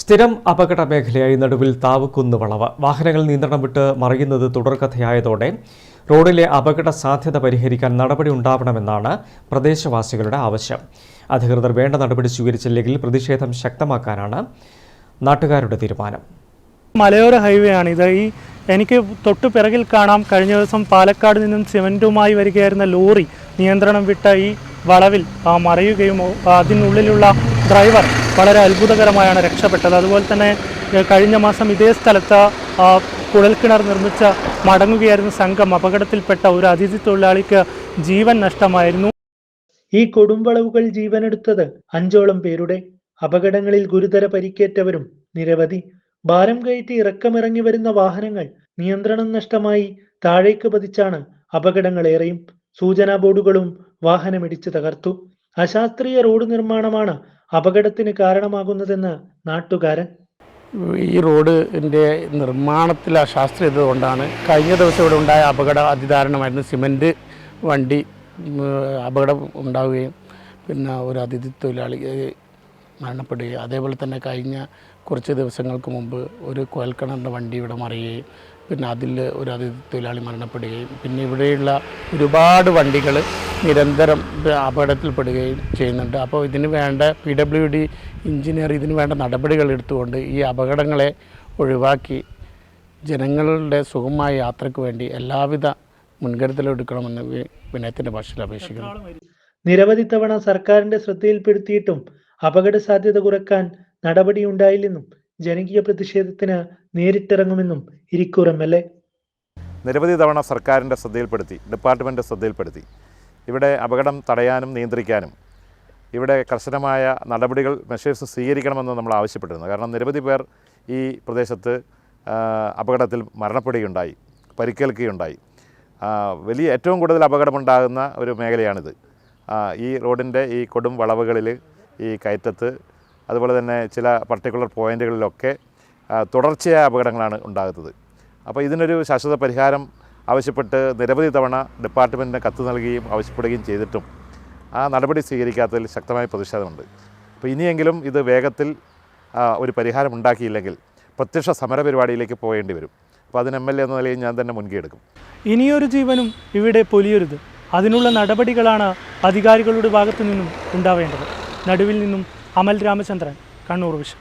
സ്ഥിരം അപകട മേഖലയായി നടുവിൽ താവുക്കുന്ന് വളവ്. വാഹനങ്ങൾ നിയന്ത്രണം വിട്ട് മറിയുന്നത് തുടർക്കഥയായതോടെ റോഡിലെ അപകട സാധ്യത പരിഹരിക്കാൻ നടപടി ഉണ്ടാവണമെന്നാണ് പ്രദേശവാസികളുടെ ആവശ്യം. അധികൃതർ വേണ്ട നടപടി സ്വീകരിച്ചില്ലെങ്കിൽ പ്രതിഷേധം ശക്തമാക്കാനാണ് നാട്ടുകാരുടെ തീരുമാനം. മലയോര ഹൈവേ ആണ് ഇത്. ഈ എനിക്ക് തൊട്ടു പിറകിൽ കാണാം കഴിഞ്ഞ ദിവസം പാലക്കാട് നിന്നും സിമന്റുമായി വരികയായിരുന്ന ലോറി നിയന്ത്രണം വിട്ട ഈ വളവിൽ മറിയുകയും അതിനുള്ളിലുള്ള ഡ്രൈവർ വളരെ അത്ഭുതകരമായാണ് രക്ഷപ്പെട്ടത്. അതുപോലെ തന്നെ കഴിഞ്ഞ മാസം ഇതേ സ്ഥലത്ത് കുഴൽക്കിണർ നിർമ്മിച്ച് മടങ്ങുകയായിരുന്ന സംഘം അപകടത്തിൽപ്പെട്ട ഒരു അതിഥി തൊഴിലാളിക്ക് ജീവൻ നഷ്ടമായിരുന്നു. ഈ കൊടുംവളവുകൾ ജീവനെടുത്തത് അഞ്ചോളം പേരുടെ. അപകടങ്ങളിൽ ഗുരുതര പരിക്കേറ്റവരും നിരവധി. ഭാരം കയറ്റി ഇറക്കമിറങ്ങി വരുന്ന വാഹനങ്ങൾ നിയന്ത്രണം നഷ്ടമായി താഴേക്ക് പതിച്ചാണ് അപകടങ്ങളേറെയും. സൂചനാ ബോർഡുകളും വാഹനമിടിച്ച് തകർത്തു. അശാസ്ത്രീയ റോഡ് നിർമ്മാണമാണ് അപകടത്തിന് കാരണമാകുന്നതെന്ന് നാട്ടുകാരൻ. ഈ റോഡിന്റെ നിർമ്മാണത്തിൽ അശാസ്ത്രീയത കൊണ്ടാണ് കഴിഞ്ഞ ദിവസം ഇവിടെ ഉണ്ടായ അപകട അതിദാരുണമായിരുന്നു. സിമന്റ് വണ്ടി അപകടം ഉണ്ടാവുകയും പിന്നെ ഒരു അതിഥി തൊഴിലാളി മരണപ്പെടുകയും അതേപോലെ തന്നെ കഴിഞ്ഞ കുറച്ച് ദിവസങ്ങൾക്ക് മുമ്പ് ഒരു കോയൽക്കിണറിന്റെ വണ്ടി ഇവിടെ മറിയുകയും പിന്നെ അതിൽ ഒരു അതിഥി തൊഴിലാളി മരണപ്പെടുകയും പിന്നെ ഇവിടെയുള്ള ഒരുപാട് വണ്ടികൾ നിരന്തരം അപകടത്തിൽപ്പെടുകയും ചെയ്യുന്നുണ്ട്. അപ്പോൾ ഇതിന് വേണ്ട പി ഡബ്ല്യു ഡി എഞ്ചിനീയർ ഇതിന് വേണ്ട നടപടികൾ എടുത്തുകൊണ്ട് ഈ അപകടങ്ങളെ ഒഴിവാക്കി ജനങ്ങളുടെ സുഖമായ യാത്രയ്ക്ക് വേണ്ടി എല്ലാവിധ മുൻകരുതലും എടുക്കണമെന്ന് വി- വിനയത്തിന്റെ ഭാഷയിൽ അപേക്ഷിക്കുന്നു. നിരവധി തവണ സർക്കാരിന്റെ ശ്രദ്ധയിൽപ്പെടുത്തിയിട്ടും അപകട സാധ്യത കുറയ്ക്കാൻ നടപടിയുണ്ടായില്ലെന്നും ജനകീയ പ്രതിഷേധത്തിന് നേരിട്ടിറങ്ങുമെന്നും ഇരിക്കൂർ എം എൽ നിരവധി തവണ സർക്കാരിന്റെ ശ്രദ്ധയിൽപ്പെടുത്തി ഡിപ്പാർട്ട്മെന്റ് ശ്രദ്ധയിൽപ്പെടുത്തി. ഇവിടെ അപകടം തടയാനും നിയന്ത്രിക്കാനും ഇവിടെ കർശനമായ നടപടികൾ മെഷേഴ്സ് സ്വീകരിക്കണമെന്ന് നമ്മൾ ആവശ്യപ്പെട്ടിരുന്നു. കാരണം നിരവധി പേർ ഈ പ്രദേശത്ത് അപകടത്തിൽ മരണപ്പെടുകയുണ്ടായി പരിക്കേൽക്കുകയുണ്ടായി. വലിയ ഏറ്റവും കൂടുതൽ അപകടമുണ്ടാകുന്ന ഒരു മേഖലയാണിത്. ഈ റോഡിന്റെ ഈ കൊടും വളവുകളിൽ ഈ കയറ്റത്ത് അതുപോലെ തന്നെ ചില പർട്ടിക്കുലർ പോയിന്റുകളിലൊക്കെ തുടർച്ചയായ അപകടങ്ങളാണ് ഉണ്ടാകുന്നത്. അപ്പോൾ ഇതിനൊരു ശാശ്വത പരിഹാരം ആവശ്യപ്പെട്ട് നിരവധി തവണ ഡിപ്പാർട്ട്മെന്റിന് കത്ത് നൽകുകയും ആവശ്യപ്പെടുകയും ചെയ്തിട്ടും ആ നടപടി സ്വീകരിക്കാത്തതിൽ ശക്തമായ പ്രതിഷേധമുണ്ട്. അപ്പോൾ ഇനിയെങ്കിലും ഇത് വേഗത്തിൽ ഒരു പരിഹാരം ഉണ്ടാക്കിയില്ലെങ്കിൽ പ്രത്യക്ഷ സമരപരിപാടിയിലേക്ക് പോകേണ്ടി വരും. അപ്പോൾ അതിന് എം എൽ എ എന്ന നിലയിൽ ഞാൻ തന്നെ മുൻകൈ എടുക്കും. ഇനിയൊരു ജീവനും ഇവിടെ പൊലിയരുത്. അതിനുള്ള നടപടികളാണ് അധികാരികളുടെ ഭാഗത്തു നിന്നും ഉണ്ടാവേണ്ടത്. നടുവിൽ നിന്നും അമൽ രാമചന്ദ്രൻ കണ്ണൂർ വിഷം